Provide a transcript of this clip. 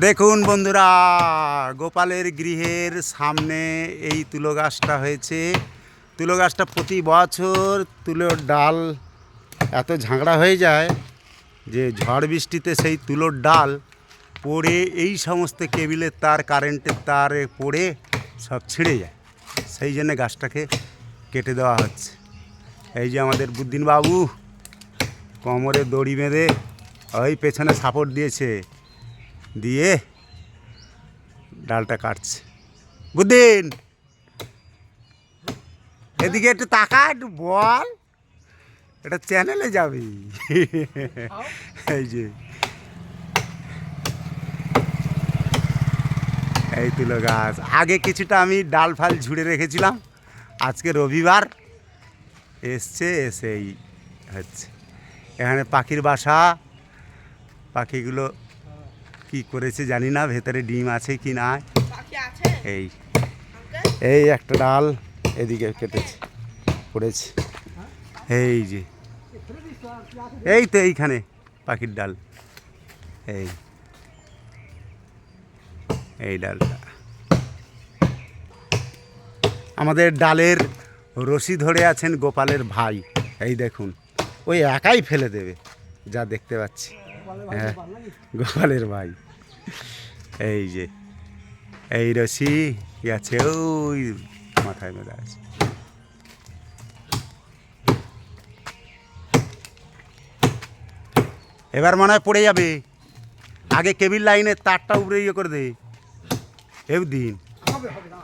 দেখুন বন্ধুরা, গোপালের গৃহের সামনে এই তুলো গাছটা হয়েছে। তুলো গাছটা প্রতি বছর তুলোর ডাল এত ঝাঁকড়া হয়ে যায় যে ঝড় বৃষ্টিতে সেই তুলোর ডাল পড়ে, এই সমস্ত কেবিলের তার, কারেন্টের তারে পড়ে সব ছিঁড়ে যায়। সেই জন্য গাছটাকে কেটে দেওয়া হচ্ছে। এই যে আমাদের বুদ্দিন বাবু কোমরে দড়ি বেঁধে ওই পেছনে সাপোর্ট দিয়েছে। দিয়ে ডালটা কাটছে। বুদ্দিন এদিকে একটু তাকা, একটু বল। এটা চ্যানেলে যাবি। এই যে। এই তুলো গাছ। আগে কিছুটা আমি ডাল ফাল ঝুড়ে রেখেছিলাম। আজকে রবিবার। এসছে, এসেই হচ্ছে। এখানে পাখির বাসা। পাখিগুলো কি করেছে জানি না ভেতরে ডিম আছে কি না এই। এই একটা ডাল এদিকে কেটেছে পড়েছে। এই যে। এই তো এইখানে পাখির ডাল। এই। এই ডালটা। আমাদের ডালের রশি ধরে আছেন গোপালের ভাই। এই দেখুন ওই একাই ফেলে দেবে যা দেখতে পাচ্ছি। হ্যাঁ গোপালের ভাই। এই যে এই রসি আছে? ওই মাথায় মেলা আছে। এবার মনে হয় পড়ে যাবে। আগে কেবিল লাইনের তারটা উপরে ইয়ে করে দে। এব দিন। হবে হবে না